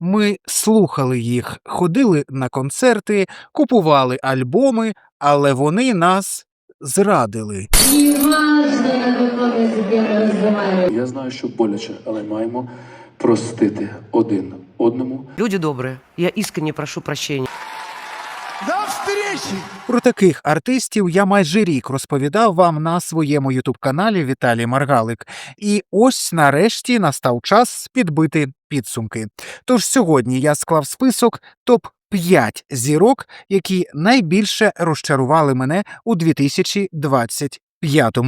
Ми слухали їх, ходили на концерти, купували альбоми, але вони нас зрадили. Неважно, на каком языке мы разговариваем. Я знаю, що боляче, але маємо простити один одному. Люди добрые, я искренне прошу прощения. Про таких артистів я майже рік розповідав вам на своєму ютуб-каналі Віталій Маргалик. І ось нарешті настав час підбити підсумки. Тож сьогодні я склав список топ 5 зірок, які найбільше розчарували мене у 2025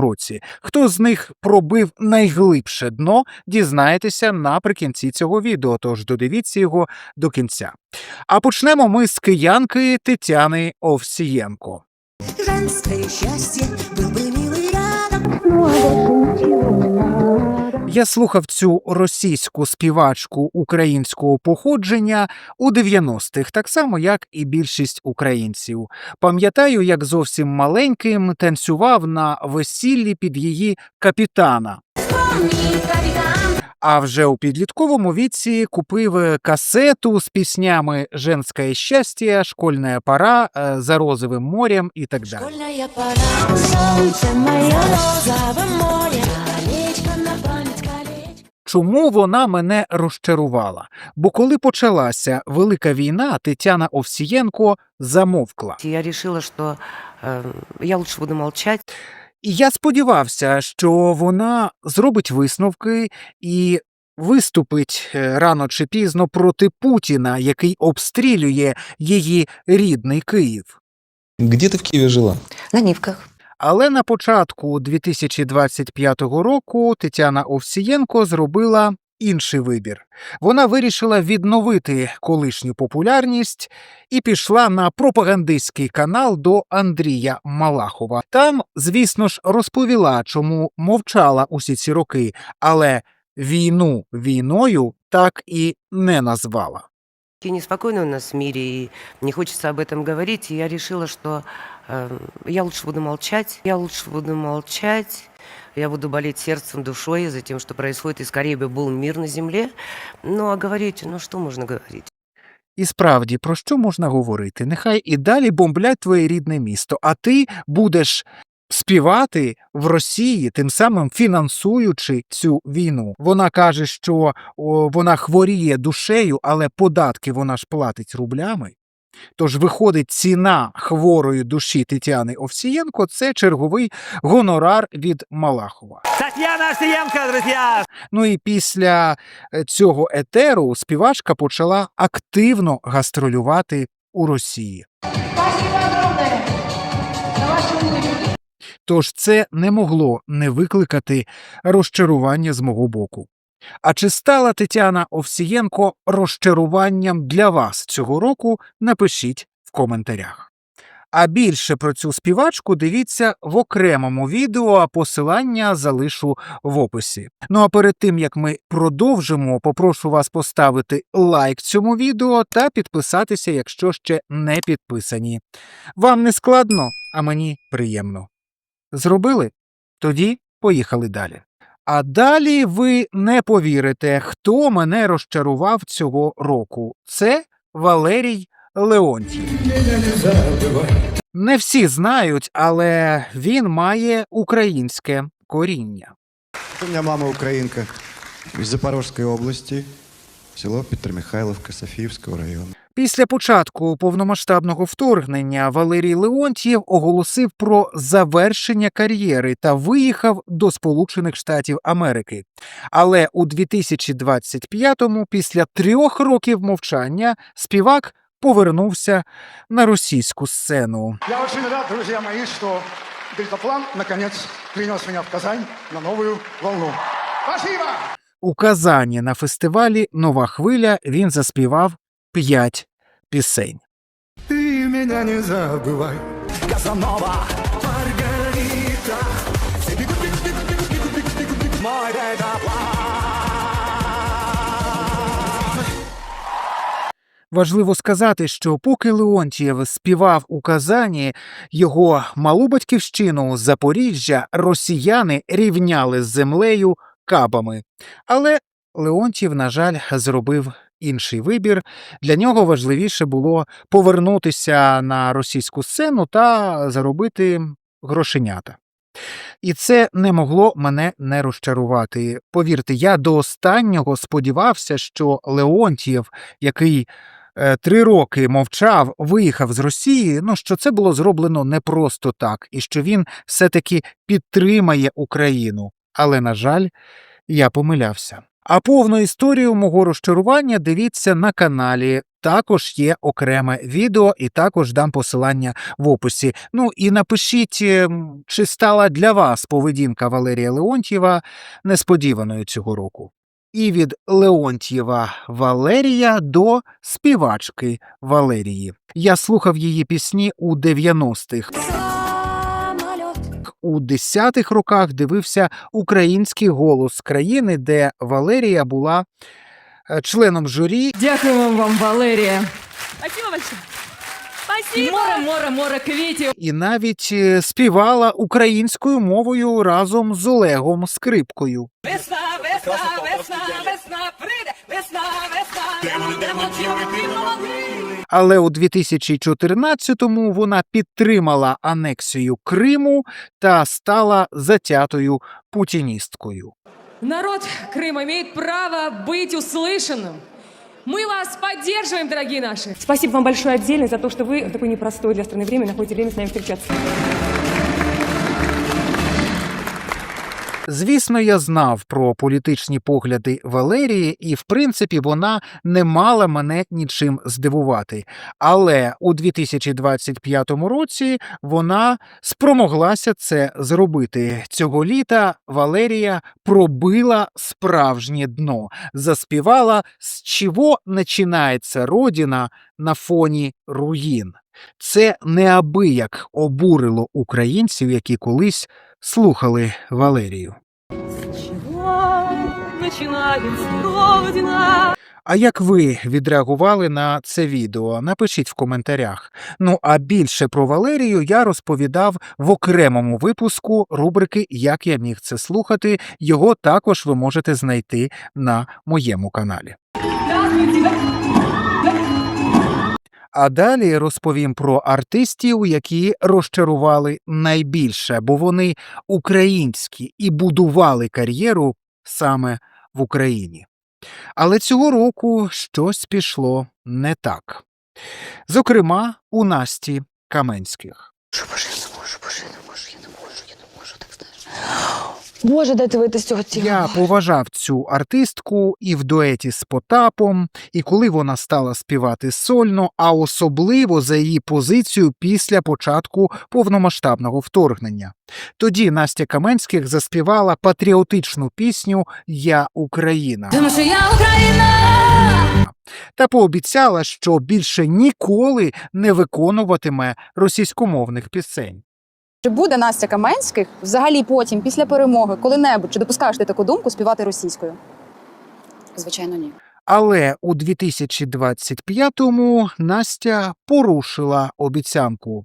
році. Хто з них пробив найглибше дно, дізнаєтеся наприкінці цього відео, тож додивіться його до кінця. А почнемо ми з киянки Тетяни Овсієнко Женское счастье был бы милый рядом. Я слухав цю російську співачку українського походження у 90-х, так само як і більшість українців. Пам'ятаю, як зовсім маленьким танцював на весіллі під її капітана. А вже у підлітковому віці купив е, касету з піснями «Женське щастя», «Школьна пора», е, «За розовим морем» і так далі. Школьная пора, солнце мое, розовое море, колечко на память колечко. Чому вона мене розчарувала? Бо коли почалася велика війна, Тетяна Овсієнко замовкла. Я решила, что э, я лучше буду молчать. І я сподівався, що вона зробить висновки і виступить е, рано чи пізно проти Путіна, який обстрілює її рідний Київ. Де ти в Києві жила? На Нівках. Але на початку 2025 року Тетяна Овсієнко зробила інший вибір. Вона вирішила відновити колишню популярність і пішла на пропагандистський канал до Андрія Малахова. Там, звісно ж, розповіла, чому мовчала усі ці роки, але війну війною так і не назвала. И неспокойно у нас в мире, и не хочется об этом говорить. И я решила, что э, я лучше буду молчать. Я лучше буду молчать. Я буду болеть сердцем, душой за тем, что происходит. И скорее бы был мир на земле. Ну, а говорить, ну что можно говорить? І справді, про що можна говорити? Нехай і далі бомблять твоє рідне місто, а ти будеш співати в Росії, тим самим фінансуючи цю війну. Вона каже, що о, вона хворіє душею, але податки вона ж платить рублями. Тож виходить, ціна хворої душі Тетяни Овсієнко це черговий гонорар від Малахова. Татьяна Овсиенко, друзья! Ну і після е, цього етеру співачка почала активно гастролювати у Росії. Тож це не могло не викликати розчарування з мого боку. А чи стала Тетяна Овсієнко розчаруванням для вас цього року? Напишіть в коментарях. А більше про цю співачку дивіться в окремому відео, а посилання залишу в описі. Ну а перед тим як ми продовжимо, попрошу вас поставити лайк цьому відео та підписатися, якщо ще не підписані. Вам не складно, а мені приємно. Зробили? Тоді поїхали далі. А далі ви не повірите, хто мене розчарував цього року. Це Валерій Леонтій. Не всі знають, але він має українське коріння. У меня мама украинка из Запорожской области, село Петромихайловка Софиевского района. Після початку повномасштабного вторгнення Валерій Леонтьєв оголосив про завершення кар'єри та виїхав до Сполучених Штатів Америки. Але у 2025-му, після трьох років мовчання, співак повернувся на російську сцену. Я очень рад, друзья мои, что дельтаплан наконец принес меня в Казань на новую волну. Спасибо! У Казані на фестивалі Нова хвиля він заспівав п'ять пісень. Ты меня не забывай, Казанова, Маргарита. Важливо сказати, що поки Леонтьєв співав у Казані, його малу батьківщину Запоріжжя росіяни рівняли з землею кабами. Але Леонтьєв, на жаль, зробив інший вибір. Для нього важливіше було повернутися на російську сцену та заробити грошенята. І це не могло мене не розчарувати. Повірте, я до останнього сподівався, що Леонтьєв, який е, три роки мовчав, виїхав з Росії, ну що це було зроблено не просто так, і що він все-таки підтримає Україну. Але, на жаль, я помилявся. А повну історію мого розчарування дивіться на каналі. Також є окреме відео, і також дам посилання в описі. Ну і напишіть, ем, чи стала для вас поведінка Валерія Леонтьєва несподіваною цього року. І від Леонтьєва Валерія до співачки Валерії. Я слухав її пісні у 90-х. У 10-х роках дивився український голос країни, де Валерія була е, членом журі Дякуємо вам, Валерія. Спасибо большое. Спасибо. море, море, море квітів. і навіть е, співала українською мовою разом з Олегом Скрипкою. Весна, весна, весна, весна, прийде. Весна, весна, демон, демон, Але у 2014-му вона підтримала анексію Криму та стала затятою путіністкою. Народ Крыма имеет право быть услышанным. Мы вас поддерживаем, дорогие наши. Спасибо вам большое отдельно за то, что вы в такое непростое для страны время находите время с нами встречаться. Звісно, я знав про політичні погляди Валерії, і в принципі вона не мала мене нічим здивувати. Але у 2025 році вона спромоглася це зробити. Цього літа Валерія пробила справжнє дно, заспівала з чого починається родина на фоні руїн. Це неабияк обурило українців, які колись слухали Валерію. Начинается. А як ви відреагували на це відео? Напишіть в коментарях. Ну а більше про Валерію я розповідав в окремому випуску рубрики Як я міг це слухати. Його також ви можете знайти на моєму каналі. А далі розповім про артистів, які розчарували найбільше, бо вони українські і будували кар'єру саме в Україні. Але цього року щось пішло не так. Зокрема, у Насті Каменських. Боже, дайте вийти з цього тіла. Я поважав цю артистку і в дуеті з Потапом, і коли вона стала співати сольно, а особливо за її позицію після початку повномасштабного вторгнення. Тоді Настя Каменських заспівала патріотичну пісню Я Україна. Тому що я Україна. та пообіцяла, що більше ніколи не виконуватиме російськомовних пісень. Чи буде Настя Каменських взагалі потім, після перемоги, коли-небудь, чи допускаєш ти таку думку співати російською? Звичайно, ні. Але у 2025-му Настя порушила обіцянку.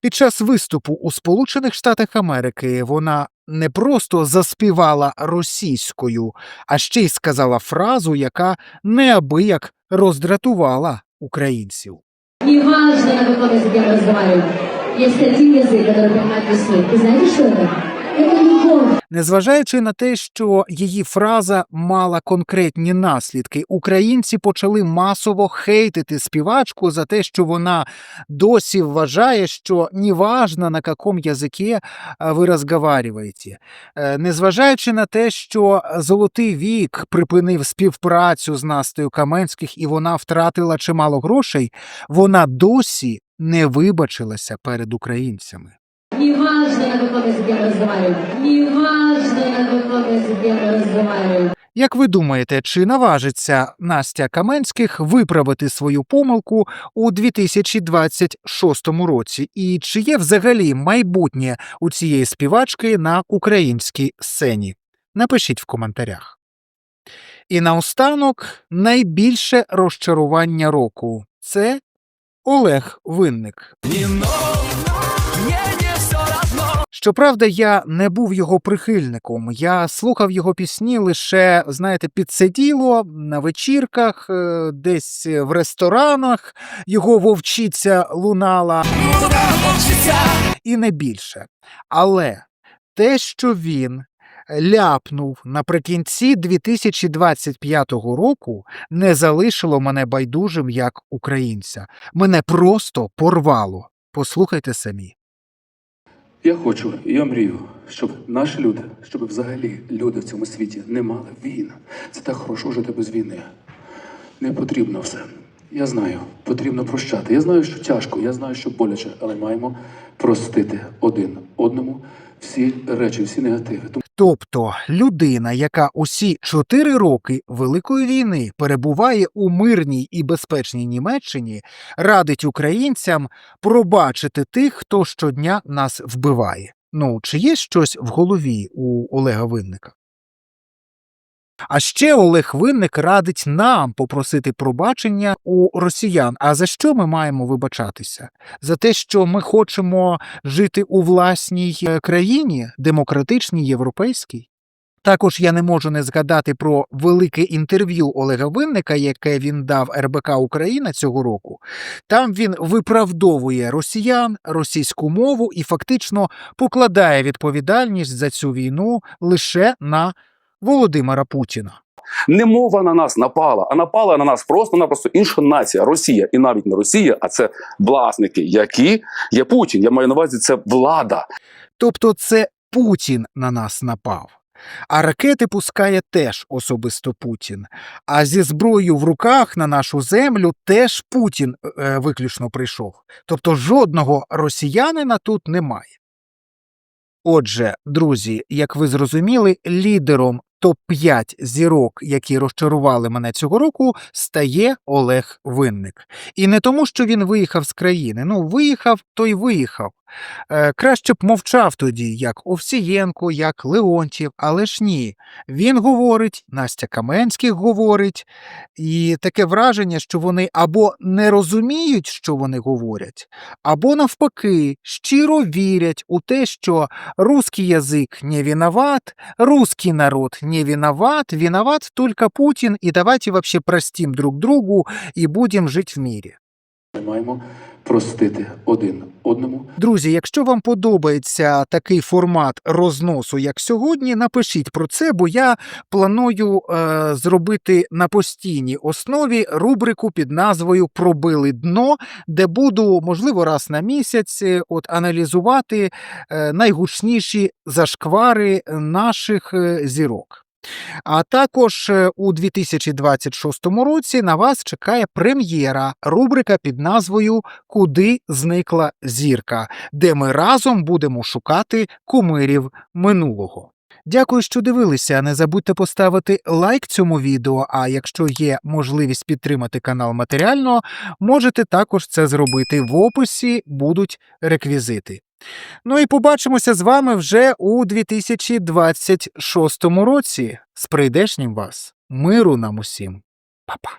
Під час виступу у Сполучених Штатах Америки вона не просто заспівала російською, а ще й сказала фразу, яка неабияк роздратувала українців Неважно, на каком языке мы разговариваем. Есть один язык, который понимает весь мир. И знаете, что это? Незважаючи на те, що її фраза мала конкретні наслідки, українці почали масово хейтити співачку за те, що вона досі вважає, що неважно на якому язикі ви розговариваєте. Е, Незважаючи на те, що Золотий вік припинив співпрацю з Настею Каменських і вона втратила чимало грошей, вона досі не вибачилася перед українцями Неважно, на каком языке мы разговариваем. Неважно, на каком языке мы разговариваем. Як ви думаєте, чи наважиться Настя Каменських виправити свою помилку у 2026 році? І чи є взагалі майбутнє у цієї співачки на українській сцені? Напишіть в коментарях. І наостанок найбільше розчарування року це Олег Винник. Щоправда, я не був його прихильником. Я слухав його пісні лише, знаєте, підсиділо на вечірках, е, десь в ресторанах. Його вовчиця лунала і не більше. Але те, що він ляпнув наприкінці 2025 року, не залишило мене байдужим як українця. Мене просто порвало. Послухайте самі. Я хочу, я мрію, щоб наші люди, щоб взагалі люди в цьому світі не мали війн. Це так хорошо жити без війни. Не потрібно все. Я знаю, потрібно прощати. Я знаю, що тяжко, я знаю, що боляче, але маємо простити один одному всі речі, всі негативи. Тобто людина, яка усі чотири роки Великої війни перебуває у мирній і безпечній Німеччині, радить українцям пробачити тих, хто щодня нас вбиває. Ну, чи є щось в голові у Олега Винника? А ще Олег Винник радить нам попросити пробачення у росіян. А за що ми маємо вибачатися? За те, що ми хочемо жити у власній е, країні, демократичній, європейській? Також я не можу не згадати про велике інтерв'ю Олега Винника, яке він дав РБК Україна цього року. Там він виправдовує росіян, російську мову і фактично покладає відповідальність за цю війну лише на Володимира Путіна. Не мова на нас напала, а напала на нас просто-напросто інша нація, Росія, і навіть не Росія, а це власники, які є Путін. Я маю на увазі, це влада. Тобто це Путін на нас напав. А ракети пускає теж особисто Путін. А зі зброєю в руках на нашу землю теж Путін е, виключно прийшов. Тобто жодного росіянина тут немає. Отже, друзі, як ви зрозуміли, лідером топ-5 зірок, які розчарували мене цього року, стає Олег Винник. І не тому, що він виїхав з країни. Ну, виїхав, то й виїхав. Е, краще б мовчав тоді, як Овсієнко, як Леонтів, але ж ні. Він говорить, Настя Каменських говорить, і таке враження, що вони або не розуміють, що вони говорять, або навпаки щиро вірять у те, що русский язик не виноват, русский народ не виноват, виноват только Путин, и давайте вообще простим друг другу и будем жить в мире. Ми маємо простити один одному. Друзі, якщо вам подобається такий формат розносу, як сьогодні, напишіть про це, бо я планую е, зробити на постійній основі рубрику під назвою Пробили дно, де буду, можливо, раз на місяць е, от аналізувати е, найгучніші зашквари наших е, зірок. А також е, у 2026 році на вас чекає прем'єра, рубрика під назвою Куди зникла зірка, де ми разом будемо шукати кумирів минулого. Дякую, що дивилися. Не забудьте поставити лайк цьому відео. А якщо є можливість підтримати канал матеріально, можете також це зробити. В описі будуть реквізити. Ну і побачимося з вами вже у 2026 році. З прийдешнім вас, миру нам усім, Па-па.